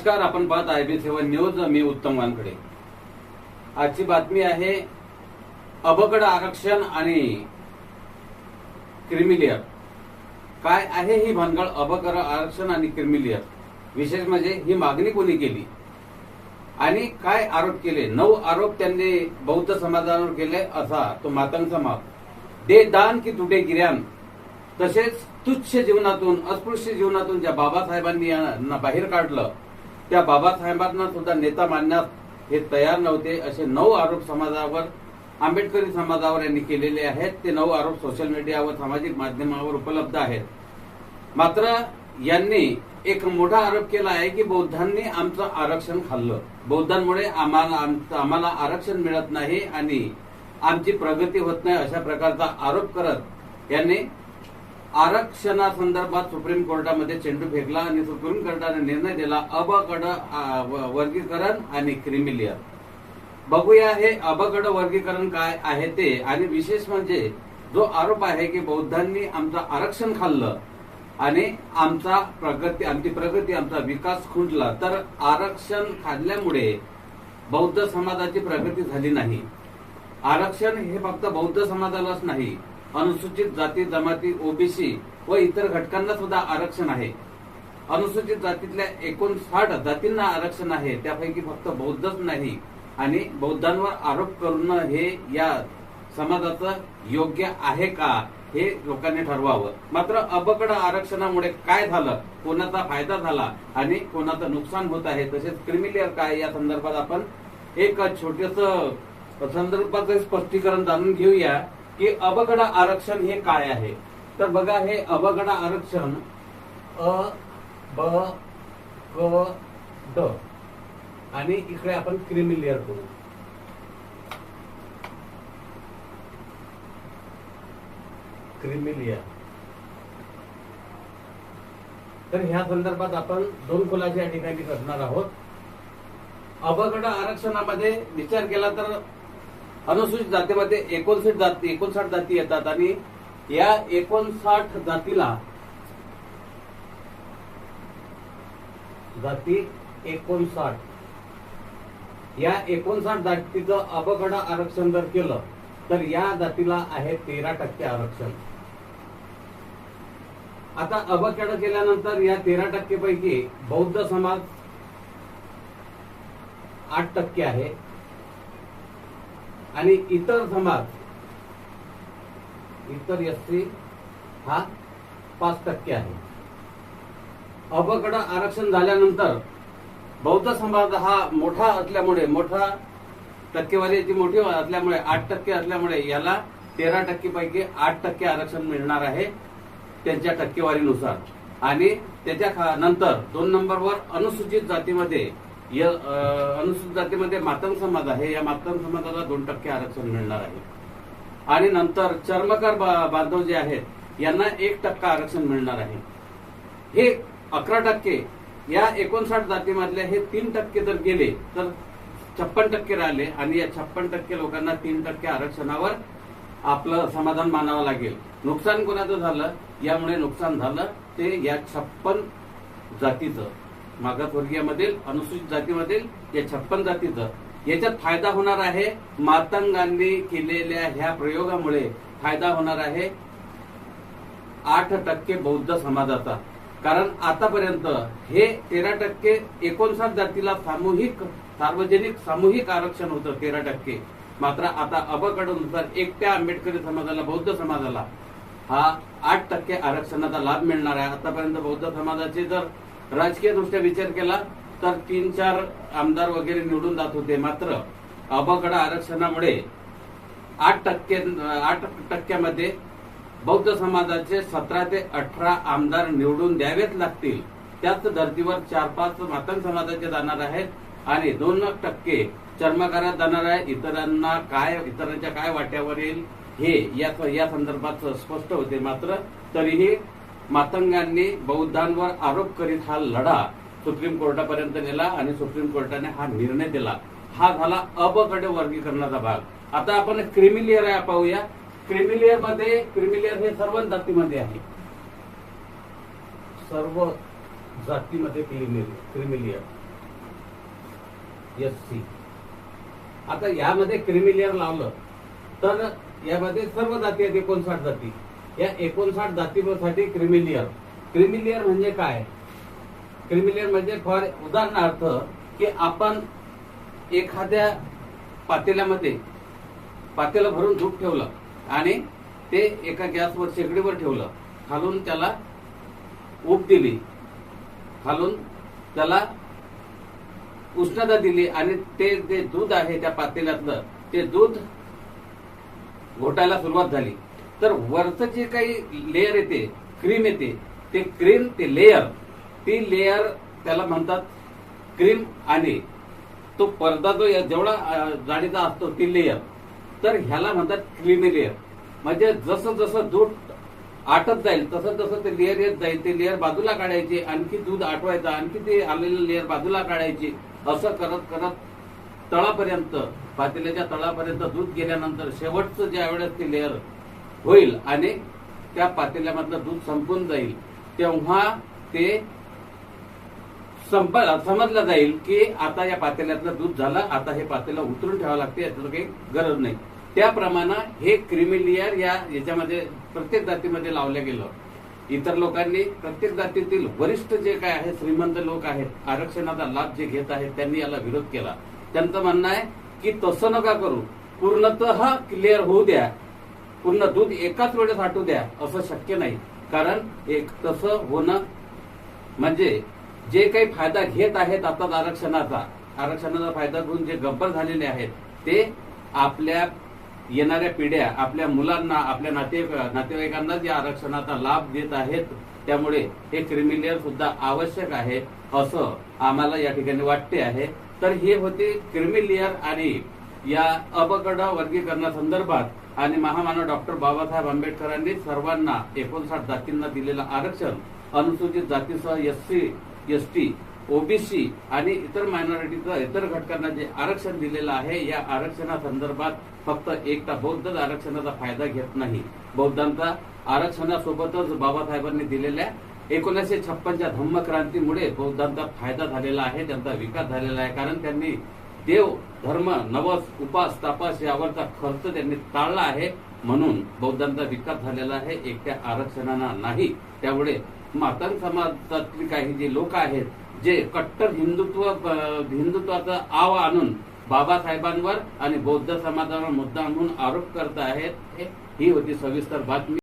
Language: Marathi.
नमस्कार आपण पाहत आहे बी सेवन न्यूज मी उत्तम वानकडे आजची बातमी आहे अबकड आरक्षण आणि क्रिमिलियर काय आहे ही भानगड अबकड आरक्षण आणि क्रिमिलियर विशेष म्हणजे ही मागणी कोणी केली? आणि काय आरोप केले? नऊ आरोप त्यांनी बौद्ध समाजावर केले असा तो मातंग समाज दे दान की तुटे गिर्यान. तसेच तुच्छ जीवनातून अस्पृश्य जीवनातून ज्या बाबासाहेबांनी यांना बाहेर काढलं त्या बाबासाहेबांना सुद्धा नेता मानण्यास हे तयार नव्हते असे नऊ आरोप समाजावर आंबेडकरी समाजावर यांनी केलेले आहेत. ते नऊ आरोप सोशल मीडियावर सामाजिक माध्यमावर उपलब्ध आहेत. मात्र यांनी एक मोठा आरोप केला आहे की बौद्धांनी आमचं आरक्षण खाल्लं. बौद्धांमुळे आम्हाला आमचं- आम्हाला आरक्षण मिळत नाही आणि आमची प्रगती होत नाही अशा प्रकारचा आरोप करत यांनी आरक्षणासंदर्भात सुप्रीम कोर्टामध्ये चेंडू फेकला आणि सुप्रीम कोर्टाने निर्णय दिला अबकड वर्गीकरण आणि क्रिमिलियर बघूया हे अबकड वर्गीकरण काय आहे ते. आणि विशेष म्हणजे जो आरोप आहे की बौद्धांनी आमचं आरक्षण खाल्लं आणि आमचा प्रगती आमची प्रगती आमचा विकास खुंटला तर आरक्षण खाल्ल्यामुळे बौद्ध समाजाची प्रगती झाली नाही. आरक्षण हे फक्त बौद्ध समाजालाच नाही अनुसूचित जाती जमाती ओबीसी व इतर घटकांना सुद्धा आरक्षण आहे. अनुसूचित जातीतल्या एकोणसाठ जातींना आरक्षण आहे. त्यापैकी फक्त बौद्धच नाही आणि बौद्धांवर आरोप करणं हे या समाजाचं योग्य आहे का हे लोकांनी ठरवावं. मात्र अबकड आरक्षणामुळे काय झालं कोणाचा फायदा झाला आणि कोणाचं नुकसान होत आहे तसेच क्रिमिलियर काय या संदर्भात आपण एक छोटस संदर्भाचं स्पष्टीकरण जाणून घेऊया. की अबगड आरक्षण हे काय आहे? तर बघा हे अबगड आरक्षण अ ब क ड. आणि इकडे आपण क्रिमिलियर करू. क्रिमिलियर तर ह्या संदर्भात आपण दोन खुलासे या ठिकाणी करणार आहोत. अबगड आरक्षणामध्ये विचार केला तर अनुसूचित जातीमध्ये एकोणसाठ जाती एकोणसाठ जाती येतात आणि या एकोणसाठ जातीला जाती एकोणसाठ. या एकोणसाठ जातीचं अबगड आरक्षण जर केलं तर या जातीला आहे तेरा टक्के आरक्षण. आता अबगड केल्यानंतर या तेरा टक्के पैकी बौद्ध समाज आठ टक्के आहे. आणि इतर समाज इतर एससी हा पाच टक्के आहे. अपकड आरक्षण झाल्यानंतर बौद्ध समाज हा मोठा असल्यामुळे मोठा टक्केवारी मोठी असल्यामुळे आठ टक्के असल्यामुळे याला तेरा टक्के पैकी आठ टक्के आरक्षण मिळणार आहे त्यांच्या टक्केवारीनुसार. आणि त्याच्या नंतर दोन नंबरवर अनुसूचित जातीमध्ये य- अनुसूचित जातीमध्ये मातंग समाज आहे. या मातंग समाजाला दोन टक्के आरक्षण मिळणार आहे. आणि नंतर चर्मकार बा- बांधव जे आहेत यांना एक टक्का आरक्षण मिळणार आहे. हे अकरा टक्के या एकोणसाठ जातीमधले हे तीन टक्के जर गेले तर छप्पन टक्के राहिले आणि या छप्पन टक्के लोकांना तीन टक्के आरक्षणावर आपलं समाधान मानावं लागेल. नुकसान कोणाचं झालं? यामुळे नुकसान झालं. ते या छप्पन जातीचं. मागासवर्गीयामधील अनुसूचित जातीमधील या छप्पन जातीचं. याच्यात फायदा होणार आहे मातंगांनी केलेल्या ह्या प्रयोगामुळे. फायदा होणार आहे आठ टक्के बौद्ध समाजाचा. कारण आतापर्यंत हे तेरा टक्के एकोणसाठ जातीला सामूहिक सार्वजनिक सामूहिक आरक्षण होतं तेरा टक्के. मात्र आता अबकडनुसार एकट्या आंबेडकरी समाजाला बौद्ध समाजाला हा आठ टक्के आरक्षणाचा लाभ मिळणार आहे. आतापर्यंत बौद्ध समाजाचे जर राजकीय दृष्ट्या विचार केला तर तीन चार आमदार वगैरे निवडून जात होते. मात्र अबकड आरक्षणामुळे आठ टक्के आठ टक्क्यामध्ये बौद्ध समाजाचे सतरा ते अठरा आमदार निवडून द्यावेच लागतील. त्याच धर्तीवर चार पाच मातंग समाजाचे जाणार आहेत आणि दोन टक्के चर्मकारात जाणार आहे. इतरांना काय इतरांच्या काय वाट्यावर येईल हे या या संदर्भात स्पष्ट होते. मात्र तरीही मातंगांनी बौद्धांवर आरोप करीत हा लढा सुप्रीम कोर्टापर्यंत नेला आणि सुप्रीम कोर्टाने हा निर्णय दिला. हा झाला अबकडे वर्गीकरणाचा भाग. आता आपण क्रिमिलियर आहे पाहूया. क्रिमिलियरमध्ये क्रिमिलियर हे सर्व जातीमध्ये आहे. सर्व जातीमध्ये क्रिमिलियर एस सी. आता यामध्ये क्रिमिलियर लावलं तर यामध्ये सर्व जाती आहेत एकोणसाठ जाती. या एकोणसाठ जातीसाठी क्रिमिलियर क्रिमिलियर म्हणजे काय? क्रिमिलियर म्हणजे फॉर उदाहरणार्थ की आपण एखाद्या पातेल्यामध्ये पातेला भरून दूध ठेवलं आणि ते एका गॅसवर शेगडीवर ठेवलं. खालून त्याला ऊब दिली. खालून त्याला उष्णता दिली आणि ते जे दूध आहे त्या पातेल्यातलं ते दूध घोटायला सुरुवात झाली. तर वरचं जे काही लेअर येते क्रीम येते ते क्रीम ते लेअर ती लेअर त्याला म्हणतात क्रीम आणि. तो पडदा जो या- जेवढा जाडीचा असतो ती लेअर तर ह्याला म्हणतात क्रीमी लेअर म्हणजे जसं जसं दूध आटत जाईल तसं तसं ते लेअर येत जाईल. ते लेअर बाजूला काढायचे आणखी दूध आटवायचं आणखी ते आलेलं लेअर बाजूला काढायची. असं करत करत तळापर्यंत पातेल्याच्या तळापर्यंत दूध गेल्यानंतर शेवटचं ज्या वेळेस ते लेअर होईल आणि त्या पातेल्यामधलं दूध संपून जाईल. तेव्हा ते संप समजलं जाईल की आता या पातेल्यातलं दूध झालं आता हे पातेलं उतरून ठेवावं लागते याचं काही गरज नाही. त्याप्रमाणे हे क्रिमिलियर या याच्यामध्ये प्रत्येक जातीमध्ये लावलं गेलं. इतर लोकांनी प्रत्येक जातीतील वरिष्ठ जे काय आहे श्रीमंत लोक आहेत आरक्षणाचा लाभ जे घेत आहेत त्यांनी याला विरोध केला. त्यांचं म्हणणं आहे की तसं नका करू. पूर्णतः क्लिअर होऊ द्या. पूर्ण दूध एकाच वेळेस आटू द्या असं शक्य नाही. कारण एक तसं होणं म्हणजे जे काही फायदा घेत आहेत आता आरक्षणाचा आरक्षणाचा फायदा घेऊन जे गब्बर झालेले आहेत ते आपल्या येणाऱ्या पिढ्या आपल्या मुलांना आपल्या नाते नातेवाईकांना जे आरक्षणाचा लाभ देत आहेत त्यामुळे हे क्रिमिलियर सुद्धा आवश्यक आहे असं आम्हाला या ठिकाणी वाटते आहे. तर हे होते क्रिमिलियर आणि या अपकड वर्गीकरणासंदर्भात आणि महामानव डॉक्टर बाबासाहेब आंबेडकरांनी सर्वांना एकोणसाठ जातींना दिलेलं आरक्षण अनुसूचित जातीसह S C S T OBC आणि इतर मायनॉरिटीचं इतर घटकांना जे आरक्षण दिलेलं आहे या आरक्षणासंदर्भात फक्त एकटा बौद्ध आरक्षणाचा फायदा घेत नाही. बौद्धांचा आरक्षणासोबतच बाबासाहेबांनी दिलेल्या एकोणीसशे छप्पनच्या धम्मक्रांतीमुळे बौद्धांचा फायदा झालेला आहे त्यांचा विकास झालेला आहे. कारण त्यांनी देव धर्म नवस उपास तापास यावरचा खर्च त्यांनी टाळला आहे म्हणून बौद्धांचा विकास झालेला आहे. एकट्या आरक्षणाला नाही. त्यामुळे मातंग समाजातली काही जे लोक आहेत जे कट्टर हिंदुत्व हिंदुत्वाचा आव आणून बाबासाहेबांवर आणि बौद्ध समाजावर मुद्दा म्हणून आरोप करत आहेत ही होती सविस्तर बातमी.